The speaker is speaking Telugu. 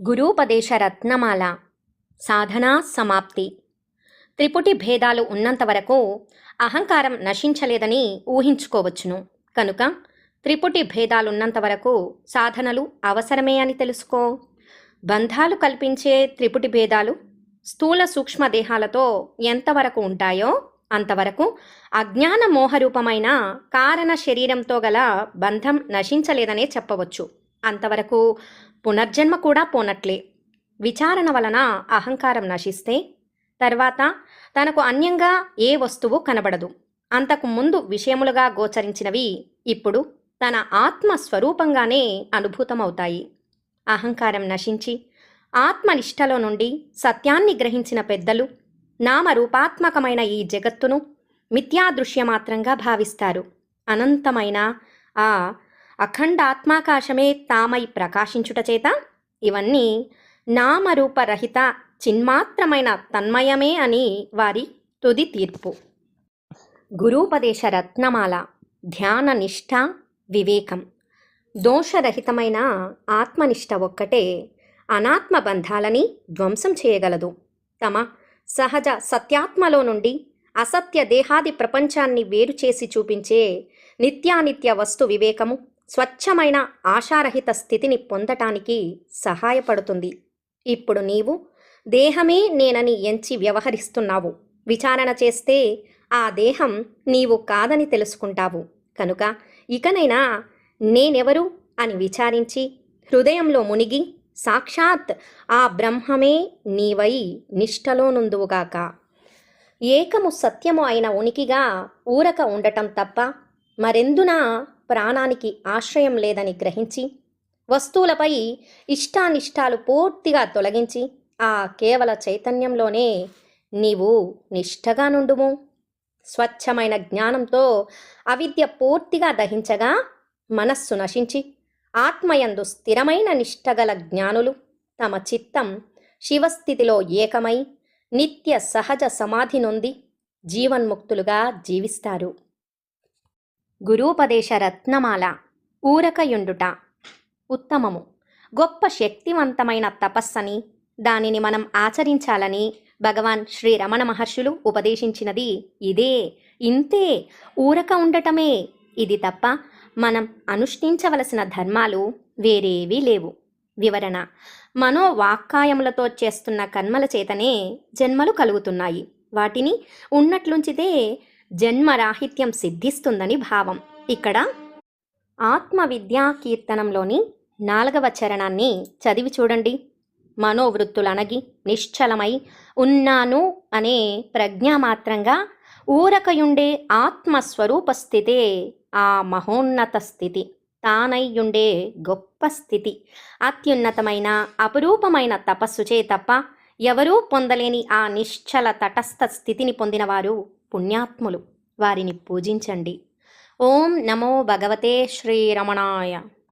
గురూపదేశ రత్నమాల. సాధనా సమాప్తి. త్రిపుటి భేదాలు ఉన్నంత వరకు అహంకారం నశించలేదని ఊహించుకోవచ్చును. కనుక త్రిపుటి భేదాలున్నంత వరకు సాధనలు అవసరమే అని తెలుసుకో. బంధాలు కల్పించే త్రిపుటి భేదాలు స్థూల సూక్ష్మదేహాలతో ఎంతవరకు ఉంటాయో అంతవరకు అజ్ఞాన మోహరూపమైన కారణ శరీరంతో గల బంధం నశించలేదనే చెప్పవచ్చు. అంతవరకు పునర్జన్మ కూడా పోనట్లే. విచారణ వలన అహంకారం నశిస్తే తర్వాత తనకు అన్యంగా ఏ వస్తువు కనబడదు. అంతకు ముందు విషయములుగా గోచరించినవి ఇప్పుడు తన ఆత్మ స్వరూపంగానే అనుభూతమవుతాయి. అహంకారం నశించి ఆత్మనిష్టలో నుండి సత్యాన్ని గ్రహించిన పెద్దలు నామరూపాత్మకమైన ఈ జగత్తును మిథ్యాదృశ్యమాత్రంగా భావిస్తారు. అనంతమైన ఆ అఖండాత్మాకాశమే తామై ప్రకాశించుట చేత ఇవన్నీ నామరూపరహిత చిన్మాత్రమైన తన్మయమే అని వారి తుది తీర్పు. గురూపదేశ రత్నమాల ధ్యాన నిష్ఠ వివేకం. దోషరహితమైన ఆత్మనిష్ట ఒక్కటే అనాత్మ బంధాలని ధ్వంసం చేయగలదు. తమ సహజ సత్యాత్మలో నుండి అసత్య దేహాది ప్రపంచాన్ని వేరు చేసి చూపించే నిత్యానిత్య వస్తు వివేకము స్వచ్ఛమైన ఆశారహిత స్థితిని పొందటానికి సహాయపడుతుంది. ఇప్పుడు నీవు దేహమే నేనని ఎంచి వ్యవహరిస్తున్నావు. విచారణ చేస్తే ఆ దేహం నీవు కాదని తెలుసుకుంటావు. కనుక ఇకనైనా నేనెవరు అని విచారించి హృదయంలో మునిగి సాక్షాత్ ఆ బ్రహ్మమే నీవై నిష్టలో నుందువుగాక ఏకము సత్యము అయిన ఉనికిగా ఊరక ఉండటం తప్ప మరెందున ప్రాణానికి ఆశ్రయం లేదని గ్రహించి వస్తువులపై ఇష్టానిష్టాలు పూర్తిగా తొలగించి ఆ కేవల చైతన్యంలోనే నీవు నిష్ఠగా నుండుము. స్వచ్ఛమైన జ్ఞానంతో అవిద్య పూర్తిగా దహించగా మనస్సు నశించి ఆత్మయందు స్థిరమైన నిష్టగల జ్ఞానులు తమ చిత్తం శివస్థితిలో ఏకమై నిత్య సహజ సమాధి నొంది జీవన్ముక్తులుగా జీవిస్తారు. గురూపదేశ రత్నమాల ఊరకయుండుట ఉత్తమము. గొప్ప శక్తివంతమైన తపస్సని దానిని మనం ఆచరించాలని భగవాన్ శ్రీ రమణ మహర్షులు ఉపదేశించినది ఇదే. ఇంతే ఊరక ఉండటమే ఇది తప్ప మనం అనుష్ఠించవలసిన ధర్మాలు వేరేవీ లేవు. వివరణ మనోవాక్కాయములతో చేస్తున్న కర్మల చేతనే జన్మలు కలుగుతున్నాయి. వాటిని ఉన్నట్లుంచితే జన్మరాహిత్యం సిద్ధిస్తుందని భావం. ఇక్కడ ఆత్మవిద్యా కీర్తనంలోని నాలుగవ చరణాన్ని చదివి చూడండి. మనోవృత్తులనగి నిశ్చలమై ఉన్నాను అనే ప్రజ్ఞామాత్రంగా ఊరకయుండే ఆత్మస్వరూప స్థితే ఆ మహోన్నత స్థితి తానయ్యుండే గొప్ప స్థితి. అత్యున్నతమైన అపురూపమైన తపస్సుచే తప్ప ఎవరూ పొందలేని ఆ నిశ్చల తటస్థ స్థితిని పొందినవారు పుణ్యాత్ములు. వారిని పూజించండి. ఓం నమో భగవతే శ్రీరమణాయ.